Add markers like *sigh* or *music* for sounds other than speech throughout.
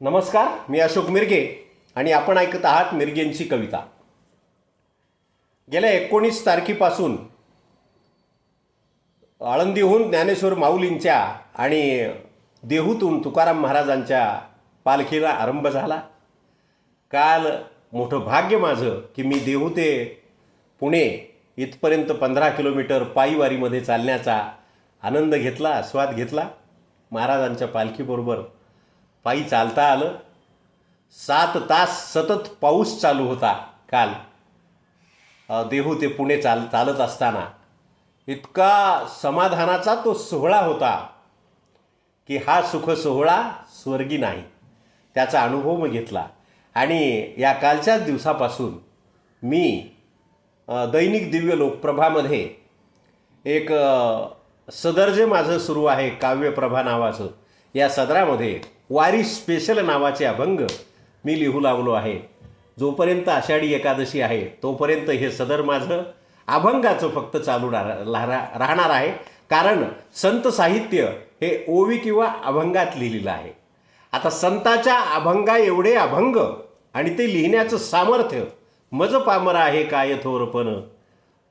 नमस्कार मी अशोक मिरगे आणि आपण ऐकत आहात मिरगेंची कविता. गेल्या एकोणीस तारखेपासून आळंदीहून ज्ञानेश्वर माऊलींच्या आणि देहूतून तुकाराम महाराजांच्या पालखीला आरंभ झाला. काल मोठं भाग्य माझं की मी देहू ते पुणे इथपर्यंत पंधरा किलोमीटर पायीवारीमध्ये चालण्याचा आनंद घेतला आस्वाद घेतला. महाराजांच्या पालखीबरोबर पायी चालता आलं. सात तास सतत पाऊस चालू होता काल. देहू ते पुणे चाल चालत असताना. इतका समाधानाचा तो सोहळा होता की हा सुख सोहळा स्वर्गी नाही. त्याचा अनुभव मी घेतला. आणि या कालच्याच दिवसापासून मी दैनिक दिव्य लोकप्रभामध्ये एक सदर जे माझं सुरू आहे काव्यप्रभा नावाचं. या सदरामध्ये वारी स्पेशल नावाचे अभंग मी लिहू लागलो आहे. जोपर्यंत आषाढी एकादशी आहे तोपर्यंत हे सदर माझं अभंगाचं फक्त चालू राह- राहणार राहणार आहे. कारण संत साहित्य हे ओवी किंवा अभंगात लिहिलेलं आहे. आता संताच्या अभंगा एवढे अभंग आणि ते लिहिण्याचं सामर्थ्य मज पामर आहे काय थोरपण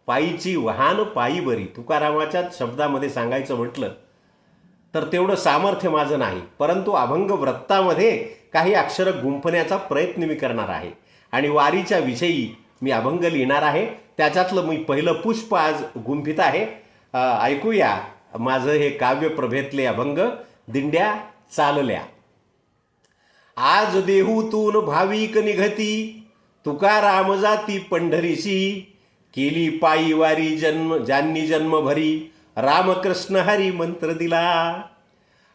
पायीची वाहन पायी बरी. तुकारामाच्याच शब्दामध्ये सांगायचं म्हटलं तर तेवढं सामर्थ्य माझं नाही. परंतु अभंग व्रत्तामध्ये काही अक्षरं गुंफण्याचा प्रयत्न मी करणार आहे. आणि वारीच्या विषयी मी अभंग लिहिणार आहे. त्याच्यातलं मी पहिलं पुष्प आज गुंफित आहे. ऐकूया माझं हे काव्य प्रभेतले अभंग. दिंड्या चालल्या. आज देहूतून भाविक निघती. तुकाराम जाती पंढरीशी. केली पायी वारी जन्म ज्यांनी जन्मभरी. रामकृष्ण हरी मंत्र दिला.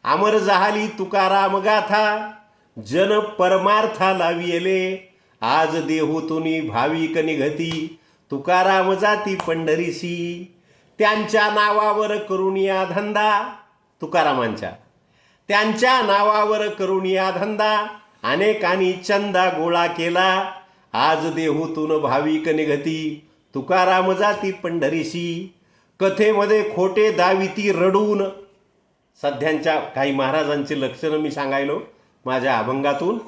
अमर झाली तुकाराम गाथा जन परमार्था लाविले आज देहूतुनी भाविक निघती तुकाराम जाती पंढरीसी. त्यांच्या नावावर करुणिया या धंदा तुकारामांच्या त्यांच्या नावावर करुणिया या धंदा अनेकांनी चंदा गोळा केला. आज देहूतून भाविक निघती तुकाराम जाती पंढरीशी कथेमध्ये खोटे दाविती रडून. सध्यांच्या काही महाराजांची लक्षणं मी सांगायलो माझ्या अभंगातून.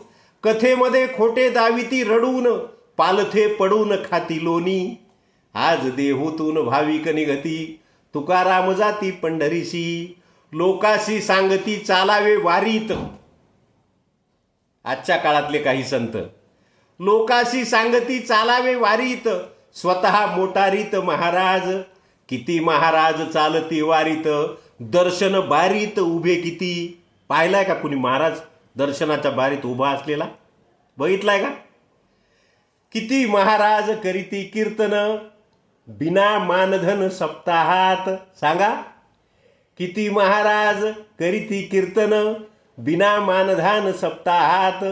कथेमध्ये खोटे दाविती रडून पालथे पडून खाती लोणी. आज देहूतून भाविक निघती तुकाराम जाती पंढरीशी. लोकाशी सांगती चालावे वारीत. आजच्या काळातले काही संत लोकाशी सांगती चालावे वारीत. स्वतः मोटारीत महाराज किती महाराज चालती वारीत दर्शन बारीत उभे किती? पाहिलाय का कुणी महाराज दर्शनाच्या बारीत उभा असलेला? बघितलाय का? किती महाराज करीती कीर्तन बिना मानधन सप्ताहात. सांगा. किती महाराज करीती कीर्तन बिना मानधान सप्ताहात.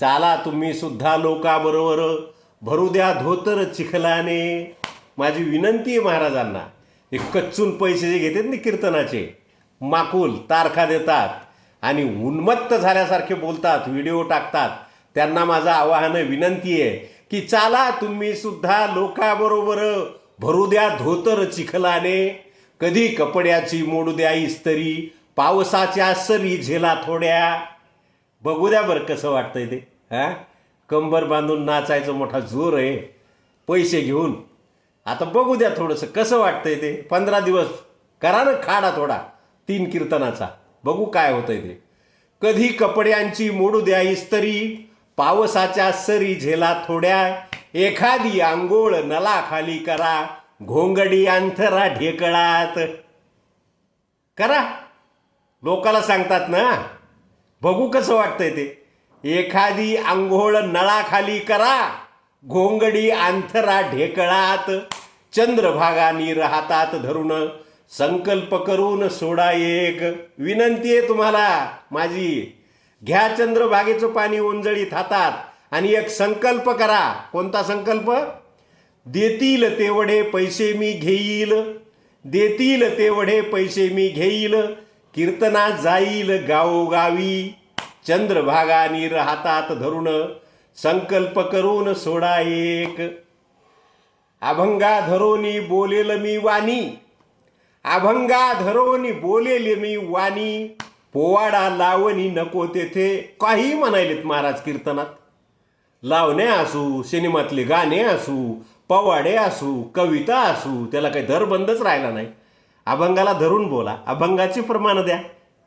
चाला तुम्ही सुद्धा लोकाबरोबर भरू द्या धोतर चिखलाने. माझी विनंती आहे महाराजांना हे कच्चून पैसे जे घेतात ना कीर्तनाचे माकूल तारखा देतात आणि उन्मत्त झाल्यासारखे बोलतात व्हिडिओ टाकतात त्यांना माझं आवाहन विनंती आहे की चाला तुम्ही सुद्धा लोकाबरोबर भरू द्या धोतर चिखलाने कधी कपड्याची मोडू द्या इस्तरी पावसाच्या सरी झेला थोड्या. बघू द्या बरं कसं वाटतंय ते हा? कंबर बांधून नाचायचं मोठा जोर आहे. पैसे घेऊन आता बघू द्या थोडंसं कसं वाटतंय ते? पंधरा दिवस करा ना खाडा थोडा तीन कीर्तनाचा. बघू काय होतंय ते. कधी कपड्यांची मोडू द्या इस्तरी पावसाच्या सरी झेला थोड्या एखादी आंघोळ नलाखाली करा घोंगडी अंथरा ढेकळात. करा. लोकाला सांगतात ना बघू कसं वाटतंय ते. एखादी आंघोळ नळाखाली करा घोंगडी अंथरा ढेकळात चंद्रभागानी राहतात धरून. संकल्प करून सोडा एक. विनंती आहे तुम्हाला माझी. घ्या चंद्रभागेचं पाणी ओंजळीत हातात आणि एक संकल्प करा. कोणता संकल्प? देतील तेवढे पैसे मी घेईल. देतील तेवढे पैसे मी घेईल. कीर्तना जाईल गावोगावी. चंद्रभागानी राहतात धरून. संकल्प करून सोडा एक. अभंगा धरोनी बोलेल मी वाणी. अभंगा धरोनी बोलेल मी वाणी. पोवाडा लावणी नको तेथे. काही म्हणायलेत महाराज कीर्तनात. लावणे असू सिनेमातले गाणे असू पवाडे असू कविता असू त्याला काही धरबंदच राहिला नाही. अभंगाला धरून बोला. अभंगाची प्रमाण द्या.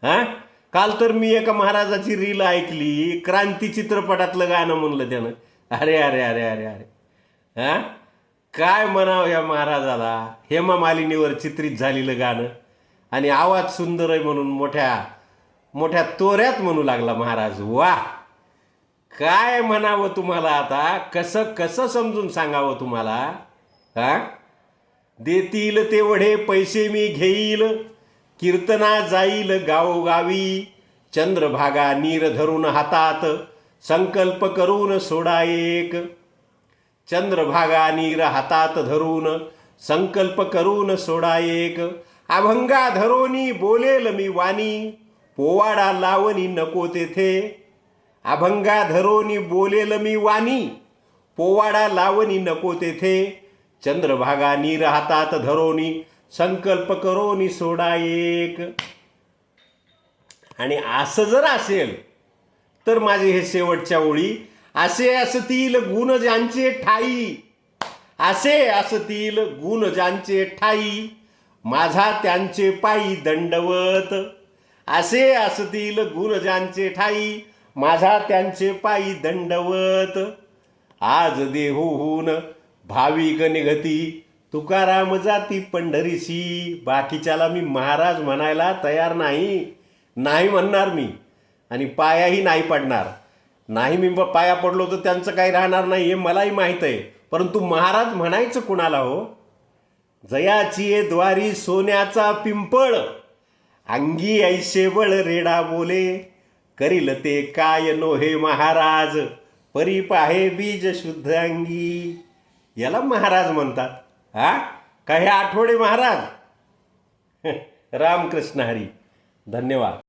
हां? काल तर मी एका महाराजाची रील ऐकली क्रांती चित्रपटातलं गाणं म्हणलं त्यानं. अरे अरे अरे अरे अरे. हा? काय म्हणावं या महाराजाला? हेमा मालिनीवर चित्रित झालेलं गाणं. आणि आवाज सुंदर आहे म्हणून मोठ्या मोठ्या तोऱ्यात म्हणू लागला महाराज. वा! काय म्हणावं तुम्हाला आता? कसं कसं समजून सांगावं तुम्हाला? हा? देतील तेवढे पैसे मी घेईल. कीर्तना जाईल गावोगावी चंद्रभागा नीर धरून हातात संकल्प करून सोडा एक. चंद्रभागा नीर हातात धरून संकल्प करून सोडा एक. अभंगा धरोनी बोलेल मी वाणी पोवाडा लावणी नको तेथे. अभंगा धरोनी बोलेल मी वाणी पोवाडा लावणी नको तेथे. चंद्रभागा नीर हातात धरोनी संकल्प करोनी सोडा एक. आणि असं जर असेल तर माझे हे शेवटच्या ओळी असे असतील गुण ज्यांचे ठाई. असे असतील गुण ज्यांचे ठाई माझा त्यांचे पायी दंडवत. असे असतील गुण ज्यांचे ठाई माझा त्यांचे पायी दंडवत. आज देहूहून भाविक निघती तुकाराम जाती पंढरीशी. बाकीच्याला मी महाराज म्हणायला तयार नाही. नाही म्हणणार मी. आणि पायाही नाही पडणार. नाही मी ब- पाया पडलो तर त्यांचं काही राहणार नाही हे मलाही माहीत आहे. परंतु महाराज म्हणायचं कुणाला हो? जयाची ये द्वारी सोन्याचा पिंपळ. अंगी ऐशेबळ रेडा बोले. करील ते काय नो हे महाराज? परी पाहे बीज शुद्ध अंगी. याला महाराज म्हणतात. हा? का हे आठवडे महाराज? *laughs* रामकृष्ण हरी. धन्यवाद.